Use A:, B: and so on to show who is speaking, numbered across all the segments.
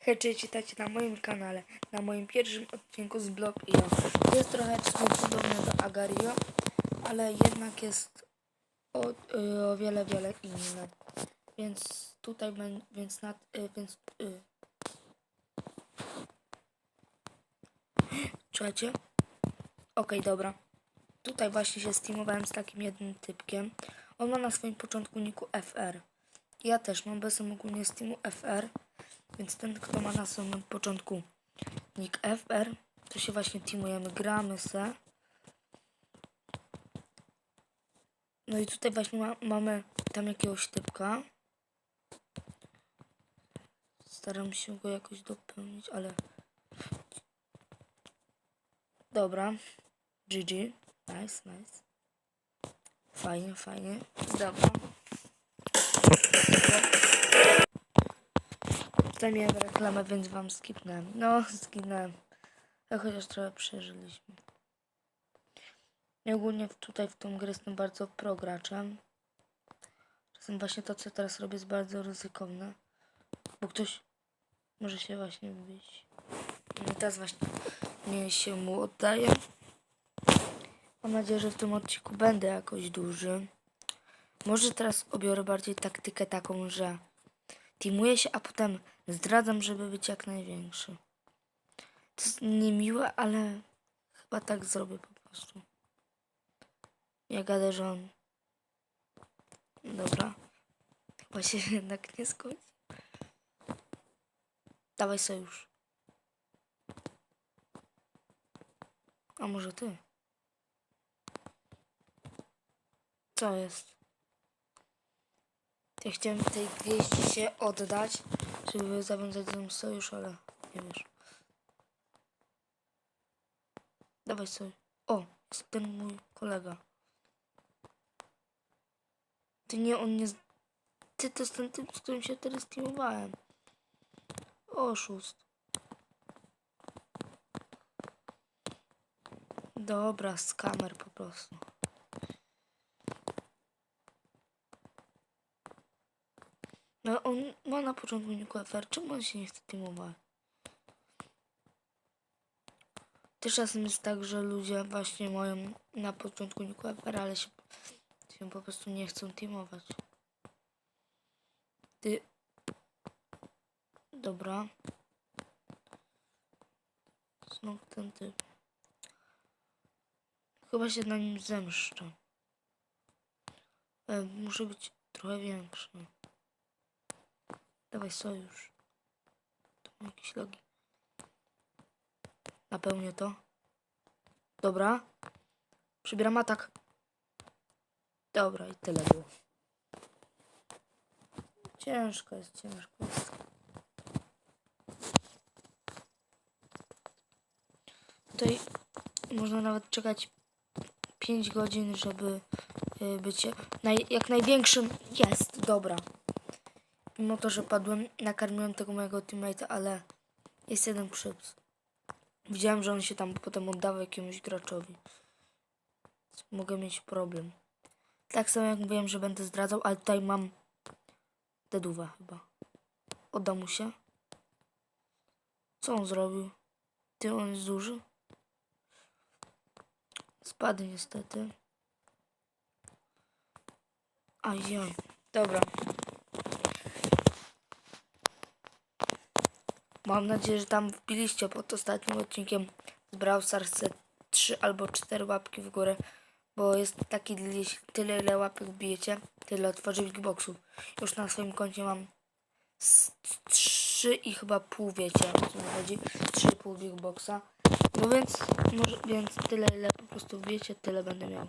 A: Hej, cześć, witajcie na moim kanale, na moim pierwszym odcinku z Block IO. Jest trochę podobny do Agario, ale jednak jest o, y, o wiele, wiele inny. Więc tutaj, więc nad, y, więc... Y. Czekajcie. Okej, dobra. Tutaj właśnie się steamowałem z takim jednym typkiem. On ma na swoim początku niku FR. Ja też mam bez ogólnie Steamu FR. Więc ten, kto ma na samym początku nick FR, to się właśnie teamujemy, gramy se. No i tutaj właśnie ma, mamy tam jakiegoś typka. Staram się go jakoś dopełnić, ale... Dobra. GG. Nice, nice. Fajnie, fajnie. Dobra. Tutaj miałem reklamę, więc wam skipnąłem. No, skipnąłem. Ale chociaż trochę przeżyliśmy. I ogólnie tutaj w tą grę jestem bardzo pro graczem. Czasem właśnie to, co teraz robię, jest bardzo ryzykowne. Bo ktoś może się właśnie wyjść. I teraz właśnie nie się mu oddaję. Mam nadzieję, że w tym odcinku będę jakoś duży. Może teraz obiorę bardziej taktykę taką, że teamuję się, a potem zdradzam, żeby być jak największy. To jest niemiłe, ale chyba tak zrobię po prostu. Ja gadę, że on... Dobra. Chyba się jednak nie zgodzi. Dawaj sojusz. A może ty? Co jest? Ja chciałem tej gwieździe się oddać, żeby zawiązać ze mną sojusz, ale nie wiesz. Dawaj sojusz. O, jest ten mój kolega. Ty nie, on nie... z- Ty to jest ten typ, z którym się teraz teamowałem. Oszust. Dobra, skamer po prostu. No on ma na początku FR, czemu on się nie chce teamować? Też czasem jest tak, że ludzie właśnie mają na początku FR, ale się, się po prostu nie chcą teamować. Ty... Dobra. Znowu ten typ. Chyba się na nim zemszczę. E, muszę być trochę większy. Dawaj sojusz. Tu mam jakieś logi. Napełnię to. Dobra. Przybieram atak. Dobra, i tyle było. Ciężko jest, ciężko jest. Tutaj można nawet czekać 5 godzin, żeby y, być jak największym. Jest, dobra. Mimo to, że padłem, nakarmiłem tego mojego teammate'a, ale jest jeden przyps. Widziałem, że on się tam potem oddawał jakiemuś graczowi. Mogę mieć problem. Tak samo jak mówiłem, że będę zdradzał, ale tutaj mam deduwa chyba. Odda mu się. Co on zrobił? Ty, on jest duży? Spadł niestety. Ajaj. Dobra. Mam nadzieję, że tam wbiliście pod ostatnim odcinkiem z Brawl Stars 3 albo 4 łapki w górę, bo jest taki, tyle ile łapek wbijecie, tyle otworzy Xboxów. Już na swoim koncie mam 3 i chyba pół, wiecie o co mi chodzi, 3,5 Big Boxa. No więc, może, więc tyle ile po prostu wiecie, tyle będę miał.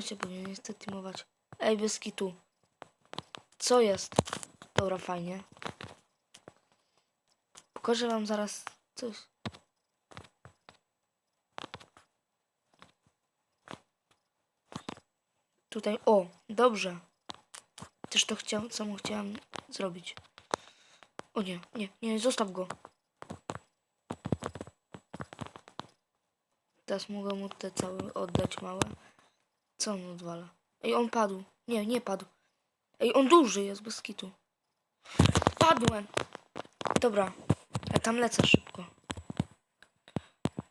A: Się powinien niestety teamować. Ej, bez kitu. Co jest? Dobra, fajnie. Pokażę wam zaraz coś. Tutaj, o, dobrze. Też to chciałem, samo chciałem zrobić. O nie, nie, nie, zostaw go. Teraz mogę mu te całe oddać małe. Co on odwala? Ej, on padł. Nie, nie padł. Ej, on duży jest bez kitu. Padłem. Dobra, ja tam lecę szybko.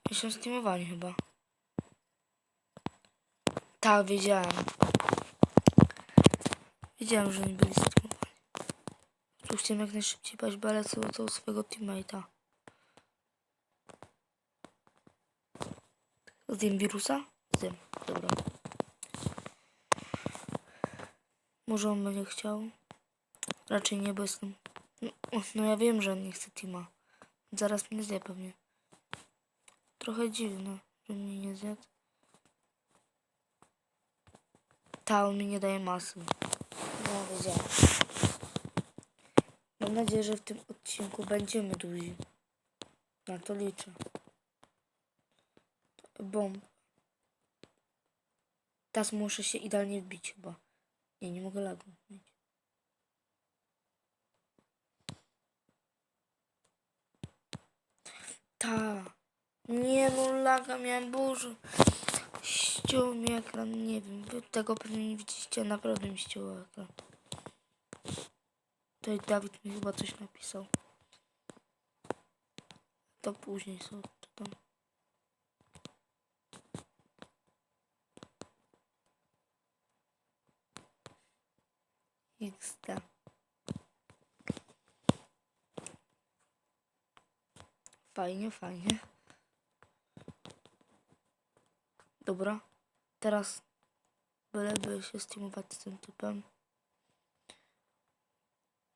A: Jestem steamowani chyba. Tak, wiedziałem. Wiedziałem, że nie byli steamowani. Tu chciałem jak najszybciej paść, bo lecę do tego swojego teammate'a. Zjem wirusa? Zjem, dobra. Może on będzie chciał? Raczej nie, bo jestem... No, no ja wiem, że on nie chce teama. Zaraz mnie zje pewnie. Trochę dziwne, że mnie nie zjadł. Ta, on mi nie daje masy. No. Mam nadzieję, że w tym odcinku będziemy duzi. Na to liczę. Bomb. Teraz muszę się idealnie wbić chyba. Nie, nie mogę lagu mieć. Ta. Nie no, laga miałem burzę. Ściął mi ekran, nie wiem. Wy tego pewnie nie widzicie, naprawdę mi ściął ekran. Tutaj Dawid mi chyba coś napisał. To później sobie czytam. XD. Fajnie, fajnie. Dobra. Teraz byleby się steamować z tym typem.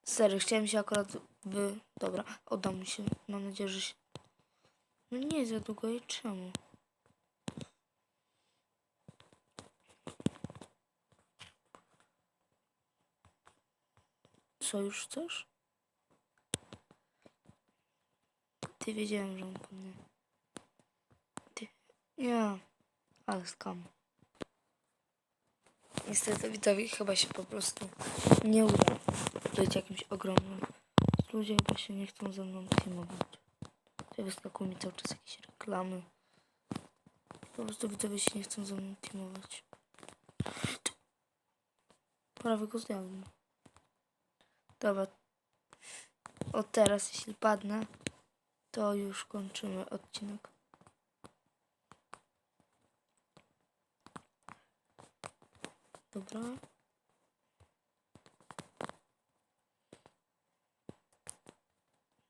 A: Serio, chciałem się akurat wy... Dobra, oddam się. Mam nadzieję, że się... No nie za długo i czemu? Co już chcesz? Ty wiedziałem, że on po mnie. Ty. Nie. Ale skam. Niestety widzowie chyba się po prostu nie uda być jakimś ogromnym. Ludzie chyba się nie chcą ze mną teamować. Tutaj wyskakują mi cały czas jakieś reklamy. Po prostu widzowie się nie chcą ze mną teamować. Prawie go. Dobra. Od teraz, jeśli padnę, to już kończymy odcinek. Dobra.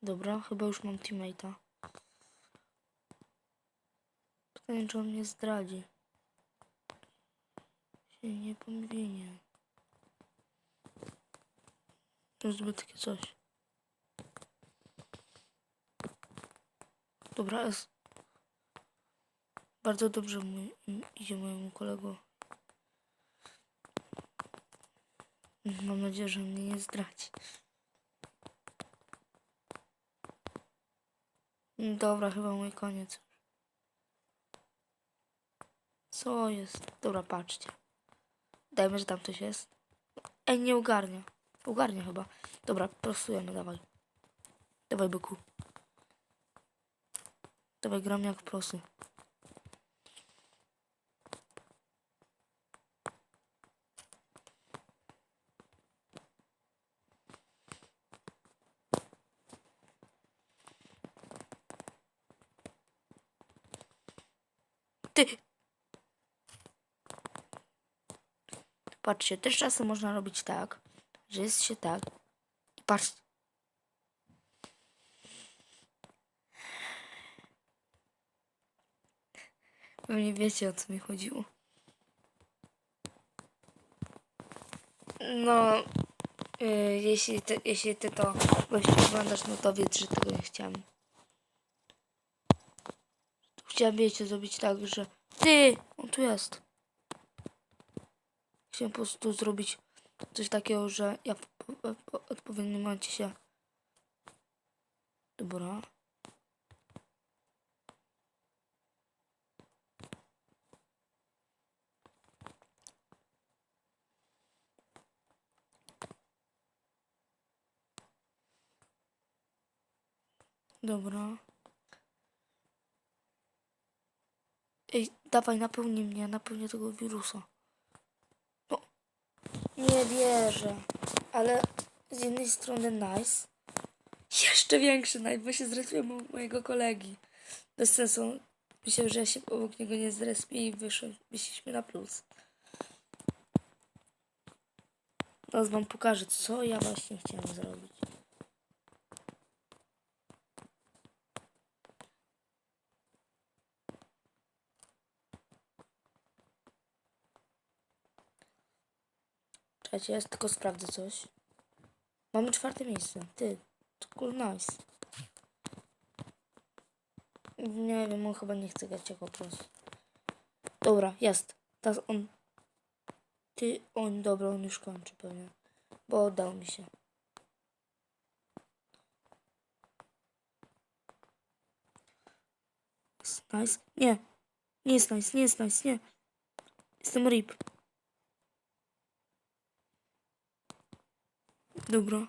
A: Dobra, chyba już mam teammate'a. Pytanie, czy on mnie zdradzi. Się nie pomówienie. To zbyt takie coś. Dobra, jest. Bardzo dobrze mój, idzie mojemu kolegu. Mam nadzieję, że mnie nie zdradzi. Dobra, chyba mój koniec. Co jest? Dobra, patrzcie. Dajmy, że tam coś jest. Ej, nie ogarnia. Ogarnia chyba. Dobra, prostujemy, dawaj. Dawaj, byku. Dawaj, gram jak prosy. Ty! Patrzcie, też czasem można robić tak, że jest się tak. I patrz. Pewnie wiecie o co mi chodziło. No, y, jeśli, ty, jeśli ty to gościu oglądasz, no to wiedz, że tego nie chciałem. Chciałem, wiecie, zrobić tak, że ty, on tu jest. Chciałem po prostu zrobić coś takiego, że ja w, w, w odpowiednim momencie się... Dobra. Dobra. Ej, dawaj, napełnij mnie, napełnię tego wirusa. No, nie wierzę. Ale z jednej strony nice, Jeszcze większy knife, bo się zrespiłem mojego kolegi. Bez sensu. Myślę, że ja się obok niego nie zrespię i. Wyszliśmy na plus. Teraz wam pokażę, co ja właśnie chciałem zrobić. Czekajcie, ja tylko sprawdzę coś. Mamy czwarte miejsce. Ty, cool, nice. Nie wiem, on chyba nie chce grać jako plus. Dobra, jest. Teraz on. Ty, on, dobra, on już kończy pewnie. Bo oddał mi się. Nice. Nie. Nie jest nice, nie jest nice, nie. Jestem rip. Dobra.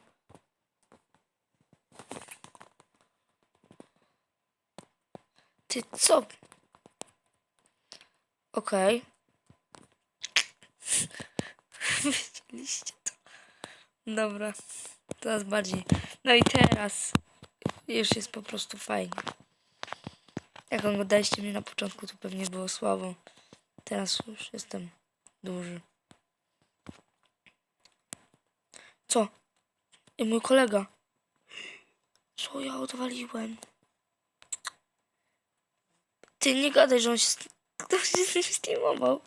A: Ty co? Okej. Widzieliście to? Dobra. Teraz bardziej. No i teraz już jest po prostu fajnie. Jak oglądaliście mnie na początku, to pewnie było słabo. Teraz już jestem duży. Co? I mój kolega. Co ja odwaliłem? Ty nie gadaj, że on się, ktoś się streamował.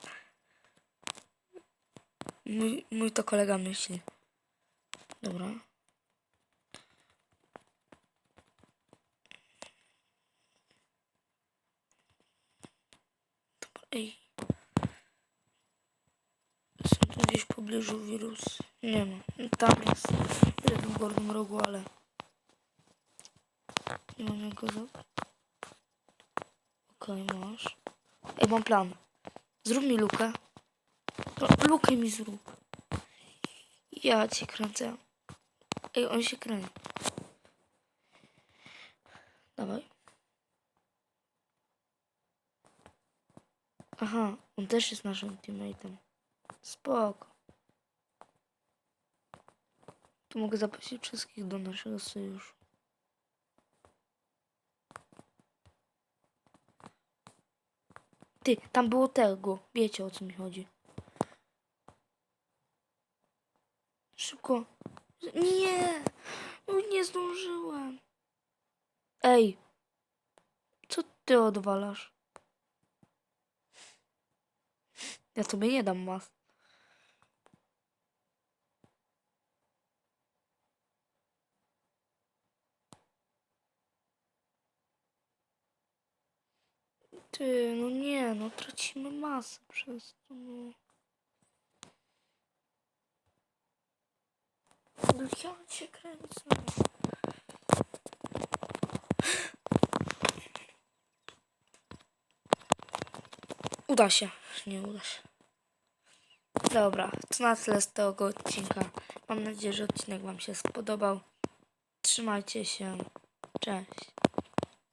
A: Mój, mój to kolega myśli. Dobra. Dobra, ej. Są tu gdzieś w pobliżu wirus. Nie ma. Tam jest. W jednym górnym rogu, ale... Nie mam jak go. Okej, masz. Ej, mam plan. Zrób mi lukę. No, lukę mi zrób. Ja cię kręcę. Ej, on się kręci. Dawaj. Aha, on też jest naszym teammateem. Spoko. Tu mogę zaprosić wszystkich do naszego sojuszu. Ty, tam było tego. Wiecie o co mi chodzi. Szybko. Nie! No nie zdążyłem. Ej. Co ty odwalasz? Ja sobie nie dam mas. Ty, no nie, no tracimy masę przez to. No. No ja cię kręcę. Uda się. Nie uda się. Dobra, to na tyle z tego odcinka. Mam nadzieję, że odcinek Wam się spodobał. Trzymajcie się. Cześć.